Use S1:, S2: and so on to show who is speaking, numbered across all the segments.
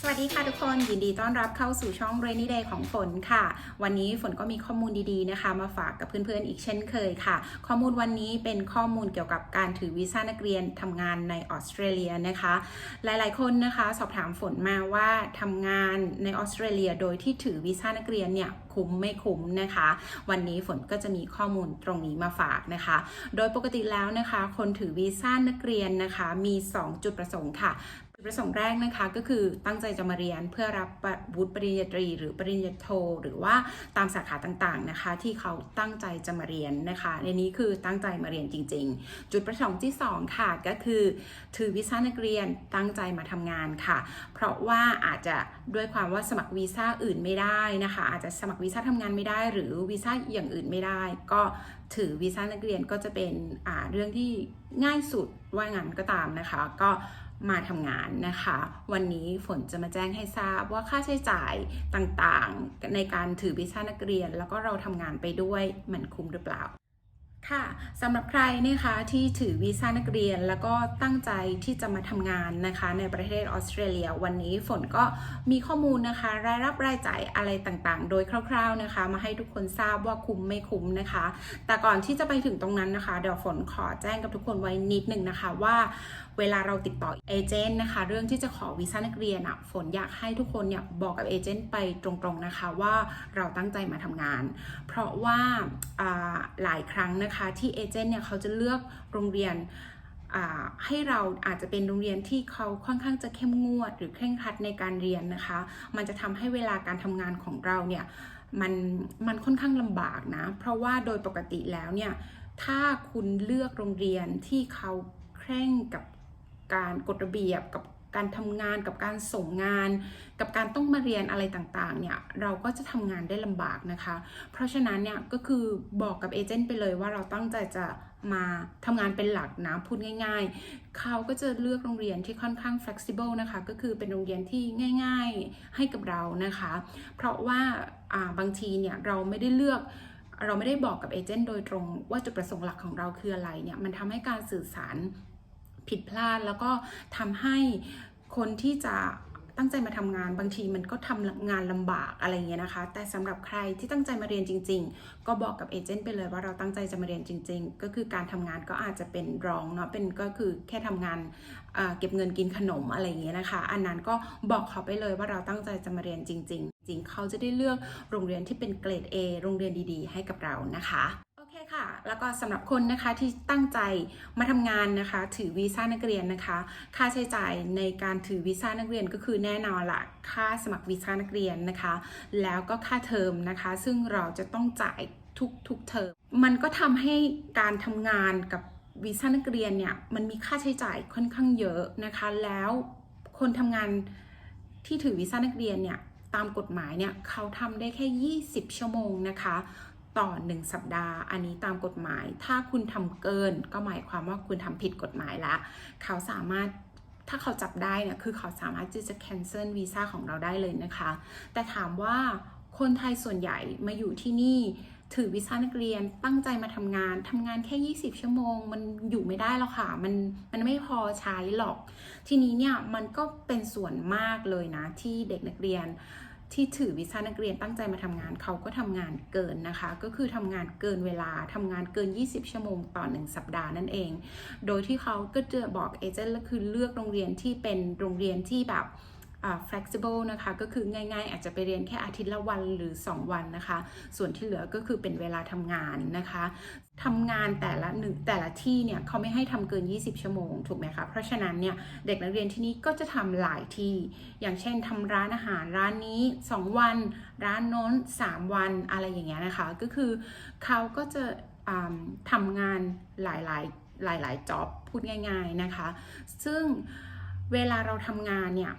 S1: สวัสดีค่ะทุกคนยินดีต้อนรับเข้าสู่ช่อง Rainy Day ของฝนค่ะ วันนี้ฝนก็มีข้อมูลดีๆนะคะ มาฝากกับเพื่อนๆอีกเช่นเคยค่ะ ข้อมูลวันนี้เป็นข้อมูลเกี่ยวกับการถือวีซ่านักเรียนทำงานในออสเตรเลียนะคะ หลายๆคนนะคะ สอบถามฝนมาว่าทำงานในออสเตรเลีย โดยที่ถือวีซ่านักเรียนเนี่ยคุ้มไม่คุ้มนะคะ วันนี้ฝนก็จะมีข้อมูลตรงนี้มาฝากนะคะ โดยปกติแล้วนะคะ คนถือวีซ่านักเรียนนะคะมี 2 จุดประสงค์ค่ะ ประสงค์แรกนะคะก็คือตั้งใจจะมาเรียนเพื่อรับวุฒิปริญญาตรี หรือปริญญาโท หรือว่าตามสาขาต่างๆนะคะ ที่เขาตั้งใจจะมาเรียนนะคะ ในนี้คือตั้งใจมาเรียนจริง ๆ จุดประสงค์ที่ 2 ค่ะก็คือ ถือวีซ่านักเรียนตั้งใจมาทำงานค่ะ เพราะว่าอาจจะด้วยความว่าสมัครวีซ่าอื่นไม่ได้นะคะ อาจจะสมัครวีซ่าทำงานไม่ได้ หรือวีซ่าอย่างอื่นไม่ได้ ก็ถือวีซ่านักเรียนก็จะเป็นเรื่องที่ง่ายสุดว่างั้นก็ตามนะคะ ก็ มาทำงานนะคะ วันนี้ฝนจะมาแจ้งให้ทราบว่าค่าใช้จ่ายต่างๆ ในการถือวีซ่านักเรียน แล้วก็เราทำงานไปด้วยมันคุ้มหรือเปล่าค่ะสำหรับใครนะคะที่ถือวีซ่านักเรียน แล้วก็ตั้งใจที่จะมาทำงานนะคะ ในประเทศออสเตรเลีย วันนี้ฝนก็มีข้อมูลนะคะ รายรับรายจ่ายอะไรต่างๆ โดยคร่าว ๆนะคะ มาให้ทุกคนทราบว่าคุ้มไม่คุ้มนะคะ แต่ก่อนที่จะไปถึงตรงนั้นนะคะ เดี๋ยวฝนขอแจ้งกับทุกคนไว้นิดหนึ่งนะคะว่าเวลาเราติดต่อเอเจนต์นะคะ เรื่องที่จะขอวีซ่านักเรียนอะฝนอยากให้ทุกคนเนี่ยบอกกับเอเจนต์ไปตรงๆนะคะว่าเราตั้งใจมาทำงาน เพราะว่าหลายครั้งนะคะที่เอเจนต์เนี่ยเขาจะเลือกโรงเรียนให้เราอาจจะเป็นโรงเรียนที่เขาค่อนข้างจะเข้มงวด หรือเคร่งครัดในการเรียนนะคะ มันจะทำให้เวลาการทำงานของเราเนี่ยมันมันค่อนข้างลำบากนะ เพราะว่าโดยปกติแล้วเนี่ยถ้าคุณเลือกโรงเรียนที่เขาเคร่งกับ การกฎระเบียบกับการทำงานกับการส่งงาน กับการต้องมาเรียนอะไรต่างๆเนี่ยเราก็จะทำงานได้ลำบากนะคะ เพราะฉะนั้นเนี่ยก็คือบอกกับเอเจนต์ไปเลยว่าเราตั้งใจจะมาทำงานเป็นหลักนะพูดง่าย ๆ เขาก็จะเลือกโรงเรียนที่ค่อนข้าง flexible นะคะ ก็คือเป็นโรงเรียนที่ง่าย ๆให้กับเรานะคะ เพราะว่าอ่าบางทีเนี่ยเราไม่ได้เลือกเราไม่ได้บอกกับเอเจนต์โดยตรงว่าจุดประสงค์หลักของเราคืออะไรเนี่ยมันทำให้การสื่อสาร ผิดพลาดแล้วก็ทำให้คนที่จะตั้งใจมาทำงานบางทีมันก็ทำงานลำบากอะไรเงี้ยนะคะ แต่สำหรับใครที่ตั้งใจมาเรียนจริง ๆ ก็บอกกับเอเจนต์ไปเลยว่าเราตั้งใจจะมาเรียนจริง ๆ ก็คือการทำงานก็อาจจะเป็นรองเนาะเป็นก็คือแค่ทำงานอ่าเก็บเงินกินขนมอะไรเงี้ยนะคะ อันนั้นก็บอกเขาไปเลยว่าเราตั้งใจจะมาเรียนจริง ๆ จริงเขาจะได้เลือกโรงเรียนที่เป็นเกรด A โรงเรียนดีๆ ให้กับเรานะคะ คค่ะ แล้วก็สำหรับคนนะคะที่ตั้งใจมาทำงานนะคะ ถือวีซ่านักเรียนนะคะ ค่าใช้จ่ายในการถือวีซ่านักเรียนก็คือแน่นอนละค่าสมัครวีซ่านักเรียนนะคะ แล้วก็ค่าเทอมนะคะ ซึ่งเราจะต้องจ่ายทุกทุกเทอมมันก็ทำให้การทำงานกับวีซ่านักเรียนเนี่ยมันมีค่าใช้จ่ายค่อนข้างเยอะนะคะ แล้วคนทำงานที่ถือวีซ่านักเรียนเนี่ยตามกฎหมายเนี่ยเขาทำได้แค่ 20 ชั่วโมงนะคะ ต่อ 1 สัปดาห์ อันนี้ตามกฎหมาย ถ้าคุณทำเกิน ก็หมายความว่าคุณทำผิดกฎหมายละเขาสามารถถ้าเขาจับได้เนี่ยคือเขาสามารถที่จะ cancel วีซ่าของเราได้เลยนะคะ แต่ถามว่าคนไทยส่วนใหญ่มาอยู่ที่นี่ถือวีซ่านักเรียนตั้งใจมาทำงานทำงานแค่ 20 ชั่วโมง มันอยู่ไม่ได้หรอกค่ะ มันมันไม่พอใช้หรอก ทีนี้เนี่ยมันก็เป็นส่วนมากเลยนะที่เด็กนักเรียน ที่ถือวีซ่านักเรียนตั้งใจมาทำงานเขาก็ทำงานเกินนะคะ ก็คือทำงานเกินเวลาทำงานเกิน 20 ชั่วโมงต่อ 1 สัปดาห์นั่นเอง โดยที่เขาก็จะบอกเอเจนต์ก็คือเลือกโรงเรียนที่เป็นโรงเรียนที่แบบ flexible นะคะ ก็คือง่ายๆ อาจจะไปเรียนแค่อาทิตย์ละวันหรือ 2 วันนะคะ ส่วนที่เหลือก็คือเป็นเวลาทำงานนะคะทำงานแต่ละหนึ่งแต่ละที่เนี่ยเขาไม่ให้ทำเกิน 20 ชั่วโมงถูกไหมคะ เพราะฉะนั้นเนี่ยเด็กนักเรียนที่นี่ก็จะทำหลายที่ อย่างเช่นทำร้านอาหารร้านนี้ 2 วัน ร้านโน้น 3 วันอะไรอย่างเงี้ยนะคะ ก็คือเขาก็จะทำงานหลายๆหลายๆจ็อบพูดง่าย ๆนะคะ ซึ่งเวลาเราทำงานเนี่ย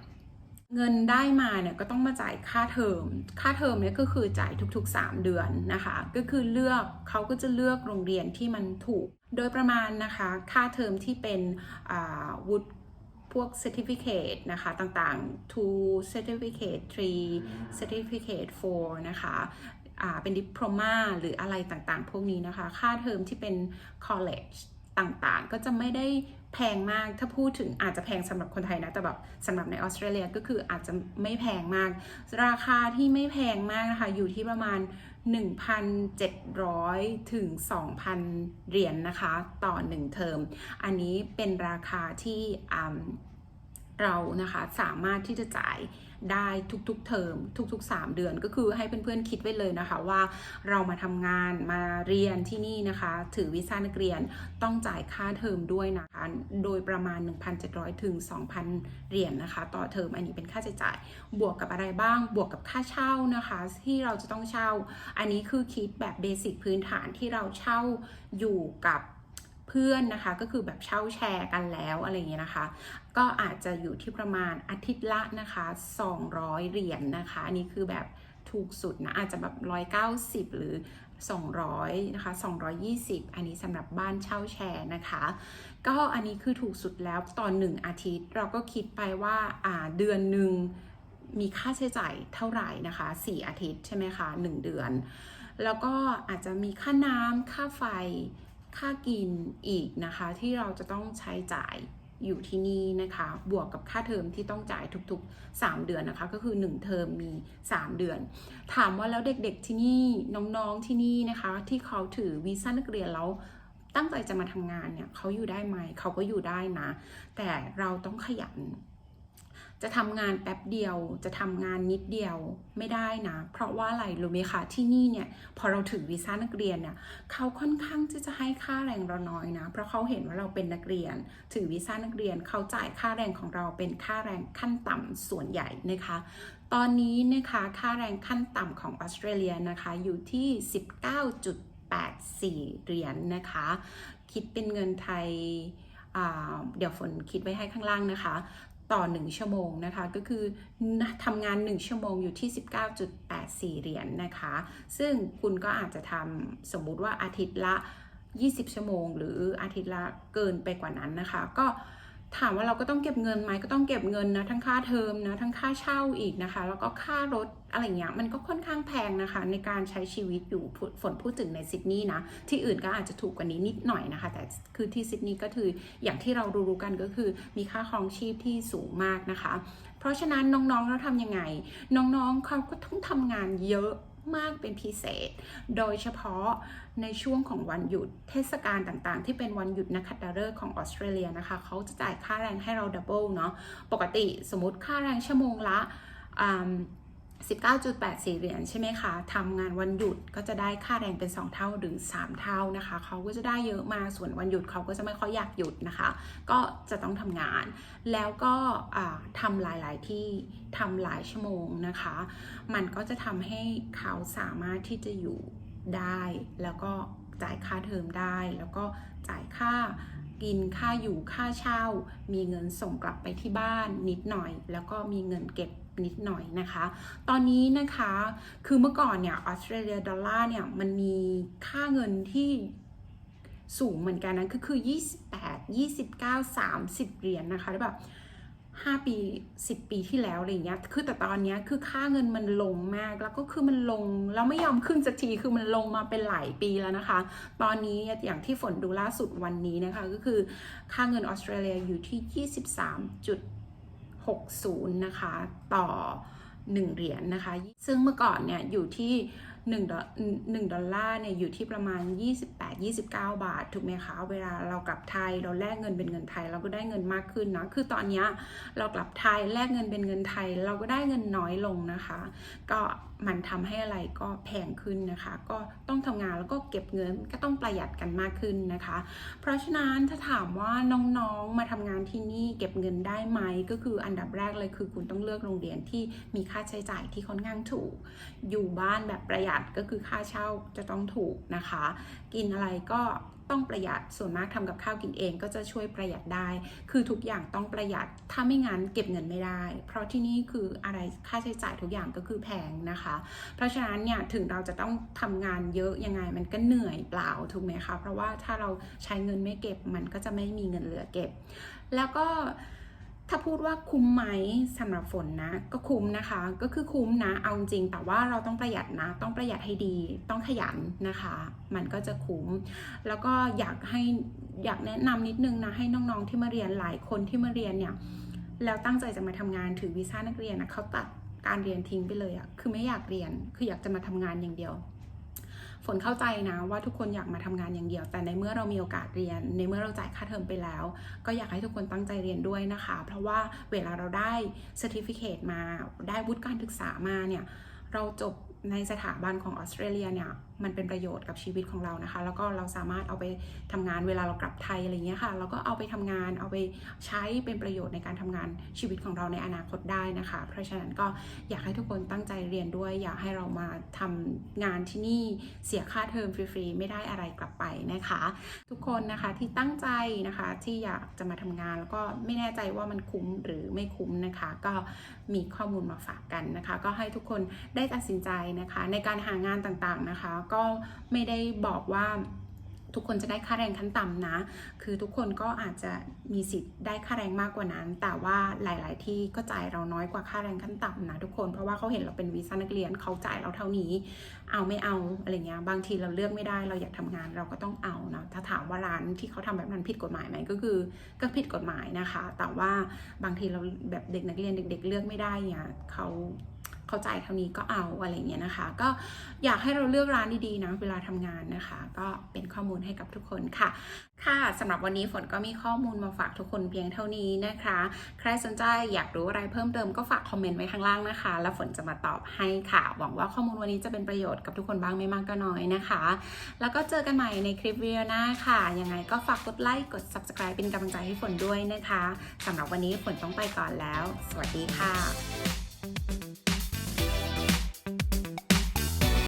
S1: เงินได้มาเนี่ยก็ต้องมาจ่ายค่าเทอม ค่าเทอมเนี่ยก็คือจ่ายทุก ๆ 3 เดือนนะคะ ก็คือเลือกเขาก็จะเลือกโรงเรียนที่มันถูก โดยประมาณนะคะ ค่าเทอมที่เป็นวุฒิพวก certificate นะคะต่างๆ two certificate three certificate four นะคะเป็น diploma หรืออะไรต่างๆ พวกนี้นะคะ ค่าเทอมที่เป็น college ต่างๆ ก็จะไม่ได้แพงมากถ้าพูดถึงอาจจะแพงสำหรับคนไทยนะ แต่แบบสำหรับในออสเตรเลียก็คืออาจจะไม่แพงมาก ราคาที่ไม่แพงมากนะคะ อยู่ที่ประมาณ 1,700 ถึง 2,000 เหรียญนนะคะ ต่อ 1 เทอม อันนี้เป็นราคาที่ เรานะคะสามารถที่จะจ่ายได้ทุกๆเทอมทุกๆ 3 เดือนก็คือให้เพื่อนๆคิดไว้เลยนะคะว่าเรามาทำงานมาเรียนที่นี่นะคะ ถือวีซ่านักเรียนต้องจ่ายค่าเทอมด้วยนะคะโดยประมาณ 1,700 ถึง 2,000 เหรียญนนะคะ ต่อเทอมอันนี้เป็นค่าใช้จ่าย บวกกับอะไรบ้างบวกกับค่าเช่านะคะ ที่เราจะต้องเช่า อันนี้คือคิดแบบเบสิกพื้นฐานที่เราเช่าอยู่กับ เพื่อนนะคะก็คือแบบเช่าแชร์กันแล้วอะไรอย่างเงี้ยนะคะ ก็อาจจะอยู่ที่ประมาณอาทิตย์ละนะคะ 200 เหรียญนนะคะอันนี้คือแบบถูกสุดนะอาจจะแบบ 190 หรือ 200นะคะ220 อันนี้สำหรับบ้านเช่าแชร์นะคะ ก็อันนี้คือถูกสุดแล้วตอน1อาทิตย์ เราก็คิดไปว่าอ่าเดือนหนึ่งมีค่าใช้จ่ายเท่าไหร่นะคะ 4 อาทิตย์ใช่ไหมคะ 1 เดือน แล้วก็อาจจะมีค่าน้ำค่าไฟ ค่ากินอีกนะคะที่เราจะต้องใช้จ่ายอยู่ที่นี่นะคะ บวกกับค่าเทอมที่ต้องจ่ายทุกๆ 3 เดือนนะคะ ก็คือ 1 เทอมมี 3 เดือน ถามว่าแล้วเด็กๆที่นี่น้องๆที่นี่นะคะ ที่เขาถือวีซ่านักเรียนแล้วตั้งใจจะมาทำงานเนี่ยเขาอยู่ได้ไหมเขาก็อยู่ได้นะ แต่เราต้องขยัน จะทำงานแป๊บเดียว จะทำงานนิดเดียวไม่ได้นะ เพราะว่าอะไรรู้ไหมคะที่นี่เนี่ยพอเราถือวีซ่านักเรียนเนี่ยเขาค่อนข้างที่จะให้ค่าแรงเราน้อยนะ เพราะเขาเห็นว่าเราเป็นนักเรียนถือวีซ่านักเรียนเขาจ่ายค่าแรงของเราเป็นค่าแรงขั้นต่ำส่วนใหญ่นะคะ ตอนนี้นะคะค่าแรงขั้นต่ำของออสเตรเลียนะคะอยู่ที่ 19.84 เหรียญนนะคะ คิดเป็นเงินไทยเดี๋ยวฝนคิดไว้ให้ข้างล่างนะคะ ต่อ 1 ชั่วโมงนะคะ ก็คือทำงาน 1 ชั่วโมงอยู่ที่ 19.84 เหรียญนนะคะ ซึ่งคุณก็อาจจะทำสมมุติว่าอาทิตย์ละ 20 ชั่วโมง หรืออาทิตย์ละเกินไปกว่านั้นนะคะ ก็ ถามว่าเราก็ต้องเก็บเงินไหมก็ต้องเก็บเงินนะทั้งค่าเทอมนะทั้งค่าเช่าอีกนะคะ แล้วก็ค่ารถอะไรเงี้ยมันก็ค่อนข้างแพงนะคะ ในการใช้ชีวิตอยู่ฝนพูดถึงในซิดนีย์นะที่อื่นก็อาจจะถูกกว่านี้นิดหน่อยนะคะ แต่คือที่ซิดนีย์ก็คืออย่างที่เรารู้ๆกันก็คือมีค่าครองชีพที่สูงมากนะคะ เพราะฉะนั้นน้องๆเราทำยังไง น้องๆเขาก็ต้องทำงานเยอะ มากเป็นพิเศษ โดยเฉพาะในช่วงของวันหยุดเทศกาลต่างๆ ที่เป็นวันหยุดนักขัตฤกษ์ของออสเตรเลียนะคะ เขาจะจ่ายค่าแรงให้เราดับเบิลเนาะ ปกติสมมติค่าแรงชั่วโมงละอ่า 19.84 เหรียญใช่ไหมคะ ทำงานวันหยุดก็จะได้ค่าแรงเป็น 2 เท่าหรือ 3 เท่านะคะ เขาก็จะได้เยอะมา ส่วนวันหยุดเขาก็จะไม่ค่อยอยากหยุดนะคะ ก็จะต้องทำงาน แล้วก็ทำหลายๆที่ทำหลายชั่วโมงนะคะ มันก็จะทำให้เขาสามารถที่จะอยู่ได้ แล้วก็จ่ายค่าเทอมได้ แล้วก็จ่ายค่ากินค่าอยู่ค่าเช่า มีเงินส่งกลับไปที่บ้านนิดหน่อย แล้วก็มีเงินเก็บ นิดหน่อยนะคะ ตอนนี้นะคะคือเมื่อก่อนเนี่ยออสเตรเลียดอลลาร์เนี่ยมันมีค่าเงินที่สูงเหมือนกันนะคือคือ 28 29 30 เหรียญนะคะแล้วแบบ5ปี10ปีที่แล้วอะไรเงี้ย คือแต่ตอนเนี้ยคือค่าเงินมันลงมาก แล้วก็คือมันลงแล้วไม่ยอมขึ้นสักที คือมันลงมาเป็นหลายปีแล้วนะคะ ตอนนี้อย่างที่ฝนดูล่าสุดวันนี้นะคะ ก็คือค่าเงินออสเตรเลียอยู่ที่ 60 นะคะ ต่อ 1 เหรียญนนะคะ ซึ่งเมื่อก่อนเนี่ยอยู่ที่1ดอล1ดอลลาร์เนี่ยอยู่ที่ประมาณ 28-29 บาท ถูกไหมคะ เวลาเรากลับไทยเราแลกเงินเป็นเงินไทย เราก็ได้เงินมากขึ้นนะ คือตอนนี้เรากลับไทยแลกเงินเป็นเงินไทย เราก็ได้เงินน้อยลงนะคะ ก็มันทำให้อะไรก็แพงขึ้นนะคะ ก็ต้องทำงานแล้วก็เก็บเงินก็ต้องประหยัดกันมากขึ้นนะคะ เพราะฉะนั้นถ้าถามว่าน้องๆมาทำงานที่นี่เก็บเงินได้ไหมก็คืออันดับแรกเลยคือคุณต้องเลือกโรงเรียนที่มีค่าใช้จ่ายที่ค่อนข้างถูก อยู่บ้านแบบประหยัดก็คือค่าเช่าจะต้องถูกนะคะ กินอะไรก็ ต้องประหยัดส่วนมากทำกับข้าวกินเองก็จะช่วยประหยัดได้ คือทุกอย่างต้องประหยัดถ้าไม่งั้นเก็บเงินไม่ได้ เพราะที่นี่คืออะไรค่าใช้จ่ายทุกอย่างก็คือแพงนะคะ เพราะฉะนั้นเนี่ยถึงเราจะต้องทำงานเยอะยังไงมันก็เหนื่อยเปล่าถูกไหมคะเพราะว่าถ้าเราใช้เงินไม่เก็บมันก็จะไม่มีเงินเหลือเก็บ แล้วก็ ถ้าพูดว่าคุ้มไหมสำหรับฝนนะ ก็คุ้มนะคะ ก็คือคุ้มนะ เอาจริงแต่ว่าเราต้องประหยัดนะ ต้องประหยัดให้ดี ต้องขยันนะคะ มันก็จะคุ้ม แล้วก็อยากให้อยากแนะนำนิดนึงนะ ให้น้องๆที่มาเรียนหลายคนที่มาเรียนเนี่ยแล้วตั้งใจจะมาทำงานถือวีซ่านักเรียนนะเขาตัดการเรียนทิ้งไปเลยอะคือไม่อยากเรียนคืออยากจะมาทำงานอย่างเดียว ฝนเข้าใจนะว่าทุกคนอยากมาทำงานอย่างเดียว แต่ในเมื่อเรามีโอกาสเรียน ในเมื่อเราจ่ายค่าเทอมไปแล้ว ก็อยากให้ทุกคนตั้งใจเรียนด้วยนะคะ เพราะว่าเวลาเราได้ certificate มาได้วุฒิการศึกษามาเนี่ยเราจบในสถาบันของออสเตรเลียเนี่ย มันเป็นประโยชน์กับชีวิตของเรานะคะ แล้วก็เราสามารถเอาไปทำงานเวลาเรากลับไทยอะไรเงี้ยค่ะเราก็เอาไปทำงานเอาไปใช้เป็นประโยชน์ในการทำงานชีวิตของเราในอนาคตได้นะคะ เพราะฉะนั้นก็อยากให้ทุกคนตั้งใจเรียนด้วย อยากให้เรามาทำงานที่นี่เสียค่าเทอมฟรีๆไม่ได้อะไรกลับไปนะคะ ทุกคนนะคะที่ตั้งใจนะคะที่อยากจะมาทำงานแล้วก็ไม่แน่ใจว่ามันคุ้มหรือไม่คุ้มนะคะ ก็มีข้อมูลมาฝากกันนะคะ ก็ให้ทุกคนได้ตัดสินใจนะคะ ในการหางานต่างๆนะคะก็ไม่ได้บอกว่าทุกคนจะได้ค่าแรงขั้นต่ำนะ คือทุกคนก็อาจจะมีสิทธิ์ได้ค่าแรงมากกว่านั้น แต่ว่าหลาย ๆ ที่ก็จ่ายเราน้อยกว่าค่าแรงขั้นต่ำนะทุกคน เพราะว่าเขาเห็นเราเป็นวีซ่านักเรียนเขาจ่ายเราเท่านี้ เอาไม่เอาอะไรเงี้ย บางทีเราเลือกไม่ได้ เราอยากทำงานเราก็ต้องเอานะ ถ้าถามว่าร้านที่เขาทำแบบนั้นผิดกฎหมายไหมก็คือก็ผิดกฎหมายนะคะ แต่ว่าบางทีเราแบบเด็กนักเรียนเด็ก ๆ เลือกไม่ได้เนี่ยเขา เขาจ่ายเท่านี้ก็เอาอะไรเงี้ยนะคะ ก็อยากให้เราเลือกร้านดีๆนะเวลาทำงานนะคะ ก็เป็นข้อมูลให้กับทุกคนค่ะ ค่ะสำหรับวันนี้ฝนก็มีข้อมูลมาฝากทุกคนเพียงเท่านี้นะคะ ใครสนใจอยากรู้อะไรเพิ่มเติมก็ฝากคอมเมนต์ไว้ข้างล่างนะคะ แล้วฝนจะมาตอบให้ค่ะ หวังว่าข้อมูลวันนี้จะเป็นประโยชน์กับทุกคนบ้างไม่มากก็น้อยนะคะ แล้วก็เจอกันใหม่ในคลิปวิดีโอหน้าค่ะ ยังไงก็ฝากกดไลค์กด subscribe เป็นกำลังใจให้ฝนด้วยนะคะสำหรับวันนี้ฝนต้องไปก่อนแล้ว สวัสดีค่ะ